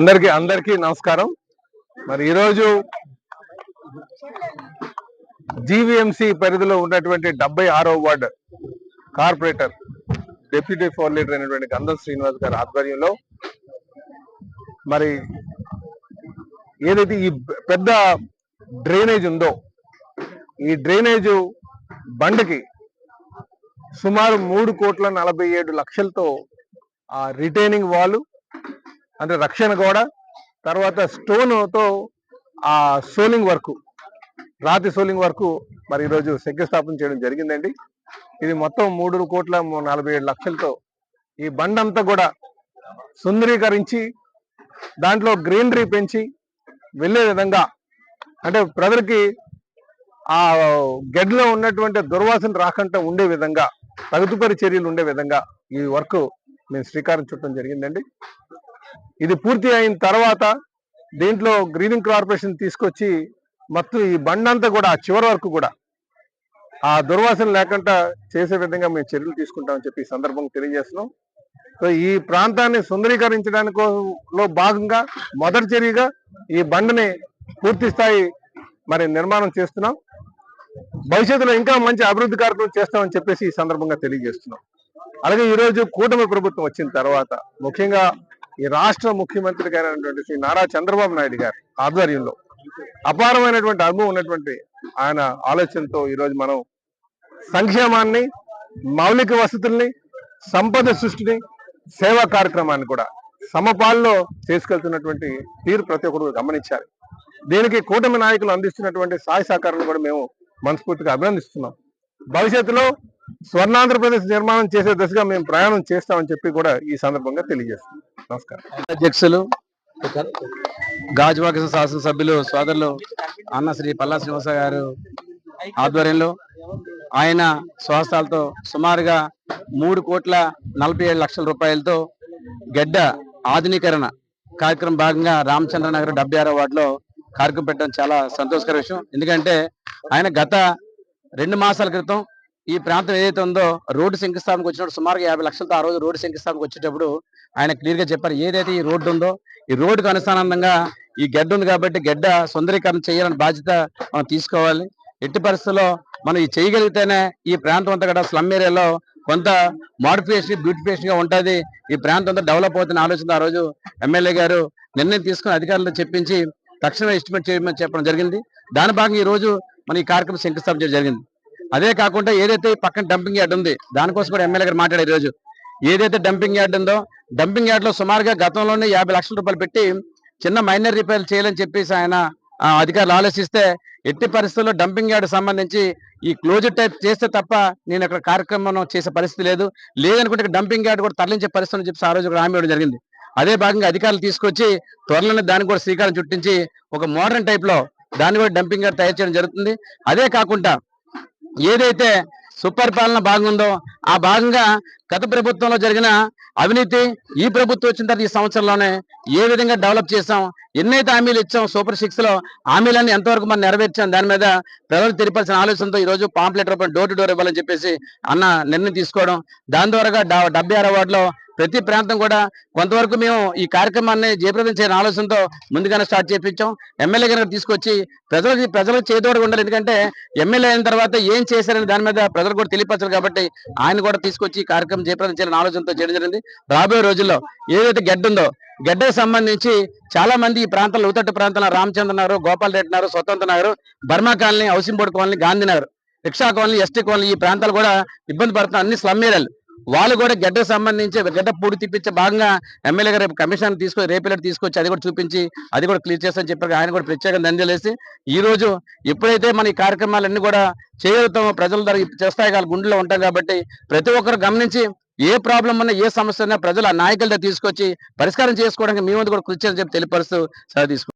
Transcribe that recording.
అందరికి అందరికీ నమస్కారం. మరి ఈరోజు జీవీఎంసీ పరిధిలో ఉన్నటువంటి డెబ్బై ఆరో ward corporator deputy floor leader అయినటువంటి గంధం శ్రీనివాస్ గారి ఆధ్వర్యంలో మరి ఏదైతే ఈ పెద్ద డ్రైనేజ్ ఉందో ఈ డ్రైనేజ్ బండ్కి సుమారు మూడు కోట్ల నలభై ఏడు లక్షలతో ఆ రిటైనింగ్ వాళ్ళు అంటే రక్షణ గోడ తర్వాత స్టోన్తో ఆ సోలింగ్ వర్క్ రాతి సోలింగ్ వర్క్ మరి ఈరోజు శంకుస్థాపన చేయడం జరిగిందండి. ఇది మొత్తం మూడు కోట్ల నలభై ఏడు లక్షలతో ఈ బండంతా కూడా సుందరీకరించి దాంట్లో గ్రీనరీ పెంచి వెళ్ళే విధంగా అంటే ప్రజలకి ఆ గడ్లో ఉన్నటువంటి దుర్వాసన రాకుండా ఉండే విధంగా తగుతుపరి చర్యలు ఉండే విధంగా ఈ వర్క్ మేము శ్రీకారం చుట్టడం జరిగిందండి. ఇది పూర్తి అయిన తర్వాత దీంట్లో గ్రీనింగ్ కార్పొరేషన్ తీసుకొచ్చి మొత్తం ఈ బండంతా కూడా చివరి వరకు కూడా ఆ దుర్వాసన లేకుండా చేసే విధంగా మేము చర్యలు తీసుకుంటామని చెప్పి ఈ సందర్భంగా తెలియజేస్తున్నాం. సో ఈ ప్రాంతాన్ని సుందరీకరించడానికి లో భాగంగా మొదటి చర్యగా ఈ బండని పూర్తి స్థాయి మరి నిర్మాణం చేస్తున్నాం. భవిష్యత్తులో ఇంకా మంచి అభివృద్ధి కార్యక్రమం చేస్తామని చెప్పేసి ఈ సందర్భంగా తెలియజేస్తున్నాం. అలాగే ఈ రోజు కూటమి ప్రభుత్వం వచ్చిన తర్వాత ముఖ్యంగా ఈ రాష్ట్ర ముఖ్యమంత్రి గారైనటువంటి శ్రీ నారా చంద్రబాబు నాయుడు గారి ఆధ్వర్యంలో అపారమైనటువంటి అనుభవం ఉన్నటువంటి ఆయన ఆలోచనతో ఈ రోజు మనం సంక్షేమాన్ని మౌలిక వసతుల్ని సంపద సృష్టిని సేవా కార్యక్రమాన్ని కూడా సమపాల్లో చేసుకెళ్తున్నటువంటి తీరు ప్రతి ఒక్కరు గమనించాలి. దీనికి కూటమి నాయకులు అందిస్తున్నటువంటి సహాయ సహకారాలు కూడా మేము మనస్ఫూర్తిగా అభినందిస్తున్నాం. భవిష్యత్తులో స్వర్ణాంధ్రప్రదేశ్ నిర్మాణం చేసే దశగా మేము ప్రయాణం చేస్తామని చెప్పి కూడా ఈ సందర్భంగా తెలియజేస్తున్నాం. అధ్యక్షులు గాజువాక శాసనసభ్యులు సోదరులు అన్న శ్రీ పల్లా శ్రీనివాస గారు ఆధ్వర్యంలో ఆయన స్వహస్తాలతో సుమారుగా మూడు కోట్ల నలభై ఏడు లక్షల రూపాయలతో గడ్డ ఆధునీకరణ కార్యక్రమం భాగంగా రామచంద్ర నగర్ డెబ్బై ఆరో వార్డులో కార్యక్రమం పెట్టడం చాలా సంతోషకర విషయం. ఎందుకంటే ఆయన గత రెండు మాసాల క్రితం ఈ ప్రాంతం ఏదైతే ఉందో రోడ్డు శంకుస్థాపనకు వచ్చినప్పుడు సుమారుగా యాభై లక్షలతో ఆ రోజు రోడ్డు శంకుస్థాపనకు వచ్చేటప్పుడు ఆయన క్లియర్గా చెప్పారు. ఏదైతే ఈ రోడ్డు ఉందో ఈ రోడ్డుకు అనుసానందంగా ఈ గడ్డ ఉంది కాబట్టి గడ్డ సుందరీకరణ చేయాలని బాధ్యత మనం తీసుకోవాలి. ఎట్టి పరిస్థితుల్లో మనం ఇది చేయగలిగితేనే ఈ ప్రాంతం అంతా కూడా స్లమ్ ఏరియాలో కొంత మోడిఫికేషన్ బ్యూటిఫికేషన్గా ఉంటుంది. ఈ ప్రాంతం అంతా డెవలప్ అవుతున్న ఆలోచన ఆ రోజు ఎమ్మెల్యే గారు నిర్ణయం తీసుకుని అధికారులతో చెప్పించి తక్షణమే ఎస్టిమేట్ చేయమని చెప్పడం జరిగింది. దాని భాగంగా ఈ రోజు మన ఈ కార్యక్రమం శంకుస్థాపన చేయడం జరిగింది. అదే కాకుండా ఏదైతే పక్కన డంపింగ్ యార్డ్ ఉంది దానికోసం కూడా ఎమ్మెల్యే గారు మాట్లాడారు ఈరోజు. రోజు ఏదైతే డంపింగ్ యార్డ్ ఉందో డంపింగ్ యార్డ్లో సుమారుగా గతంలోనే యాభై లక్షల రూపాయలు పెట్టి చిన్న మైనర్ రిపేర్లు చేయాలని చెప్పేసి ఆయన ఆ, అధికారులు ఆలోచిస్తే ఎట్టి పరిస్థితుల్లో డంపింగ్ యార్డ్ సంబంధించి ఈ క్లోజర్ టైప్ చేస్తే తప్ప నేను అక్కడ కార్యక్రమం చేసే పరిస్థితి లేదు. లేదనుకుంటే డంపింగ్ యార్డ్ కూడా తరలించే పరిస్థితి అని చెప్పి ఆ రోజు హామీ ఇవ్వడం జరిగింది. అదే భాగంగా అధికారులు తీసుకొచ్చి త్వరలోనే దానికి కూడా శ్రీకారం చుట్టించి ఒక మోడర్న్ టైప్లో దాన్ని కూడా డంపింగ్ యార్డ్ తయారు చేయడం జరుగుతుంది. అదే కాకుండా ఏదైతే సుపరిపాలన బాగుందో ఆ భాగంగా గత ప్రభుత్వంలో జరిగిన అవినీతి ఈ ప్రభుత్వం వచ్చిన తర్వాత ఈ సంవత్సరంలోనే ఏ విధంగా డెవలప్ చేసాం ఎన్నైతే హామీలు ఇచ్చాం సూపర్ సిక్స్లో హామీలన్నీ ఎంతవరకు మనం నెరవేర్చాం దాని మీద ప్రజలు తెలిపాల్సిన ఆలోచనతో ఈ రోజు పాంప్లెట్ రూపంలో డోర్ టు డోర్ ఇవ్వాలని చెప్పేసి అన్న నిర్ణయం తీసుకోవడం దాని ద్వారా డెబ్బై ఆరో వార్డులో ప్రతి ప్రాంతం కూడా కొంతవరకు మేము ఈ కార్యక్రమాన్ని జయప్రదం చేయని ఆలోచనతో ముందుగానే స్టార్ట్ చేయించాం ఎమ్మెల్యే గారిని తీసుకొచ్చి ప్రజలకి ప్రజలకు చేదోడుగా ఉండాలి. ఎందుకంటే ఎమ్మెల్యే అయిన తర్వాత ఏం చేశారని దాని మీద ప్రజలు కూడా తెలియపరచారు కాబట్టి ఆయన కూడా తీసుకొచ్చి కార్యక్రమం జయప్రదం చేయాలని ఆలోచనతో చేయడం జరిగింది. రాబోయే రోజుల్లో ఏదైతే గడ్డ ఉందో గడ్డకు సంబంధించి చాలా మంది ఈ ప్రాంతంలో ఉతట్టు ప్రాంతంలో Ramachandra Nagar Gopal Reddy Nagar Swatantra Nagar Burma colony housing board colony Gandhinagar rickshaw colony ST colony ఈ ప్రాంతాలు కూడా ఇబ్బంది పడుతున్న అన్ని స్లమ్ ఏరియాలు. వాళ్ళు కూడా గడ్డకు సంబంధించి గడ్డ పూడి తిప్పించే భాగంగా ఎమ్మెల్యే గారు రేపు కమిషన్ తీసుకొని రేపు తీసుకొచ్చి అది కూడా చూపించి అది కూడా క్లియర్ చేస్తామని చెప్పారు. ఆయన కూడా ప్రత్యేకంగా దండలేసి ఈ రోజు ఎప్పుడైతే మన ఈ కార్యక్రమాలన్నీ కూడా చేయగలుగుతామో ప్రజల ద్వారా చేస్తాయి కాదు గుండెలో ఉంటాం కాబట్టి ప్రతి ఒక్కరు గమనించి ఏ ప్రాబ్లం ఉన్నా ఏ సమస్య ఉన్నా ప్రజలు ఆ నాయకుల తీసుకొచ్చి పరిష్కారం చేసుకోవడానికి మీ ముందు కూడా కృషి చేయాలని చెప్పి తెలియపరుస్తూ సరే తీసుకు